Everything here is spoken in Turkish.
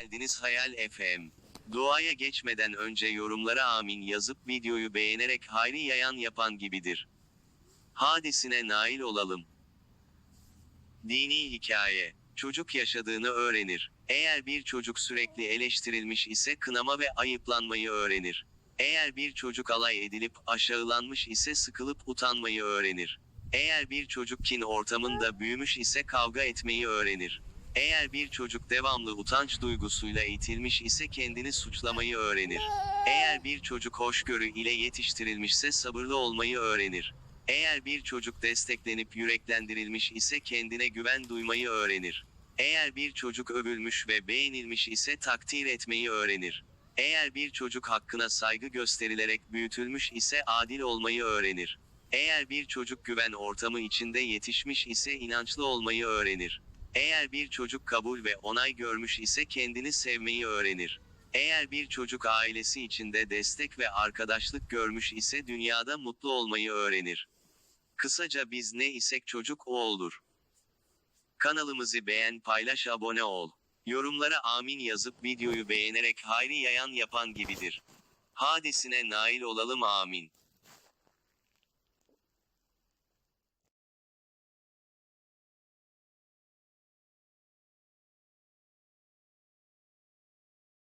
geldiniz Hayal FM. Duaya geçmeden önce yorumlara amin yazıp videoyu beğenerek hayri yayan yapan gibidir. Hadisine nail olalım. Dini hikaye. Çocuk yaşadığını öğrenir. Eğer bir çocuk sürekli eleştirilmiş ise kınama ve ayıplanmayı öğrenir. Eğer bir çocuk alay edilip aşağılanmış ise sıkılıp utanmayı öğrenir. Eğer bir çocuk kin ortamında büyümüş ise kavga etmeyi öğrenir. Eğer bir çocuk devamlı utanç duygusuyla eğitilmiş ise kendini suçlamayı öğrenir. Eğer bir çocuk hoşgörü ile yetiştirilmişse sabırlı olmayı öğrenir. Eğer bir çocuk desteklenip yüreklendirilmiş ise kendine güven duymayı öğrenir. Eğer bir çocuk övülmüş ve beğenilmiş ise takdir etmeyi öğrenir. Eğer bir çocuk hakkına saygı gösterilerek büyütülmüş ise adil olmayı öğrenir. Eğer bir çocuk güven ortamı içinde yetişmiş ise inançlı olmayı öğrenir. Eğer bir çocuk kabul ve onay görmüş ise kendini sevmeyi öğrenir. Eğer bir çocuk ailesi içinde destek ve arkadaşlık görmüş ise dünyada mutlu olmayı öğrenir. Kısaca biz ne isek çocuk o olur. Kanalımızı beğen, paylaş, abone ol. Yorumlara amin yazıp videoyu beğenerek hayri yayan yapan gibidir. Hadisine nail olalım amin.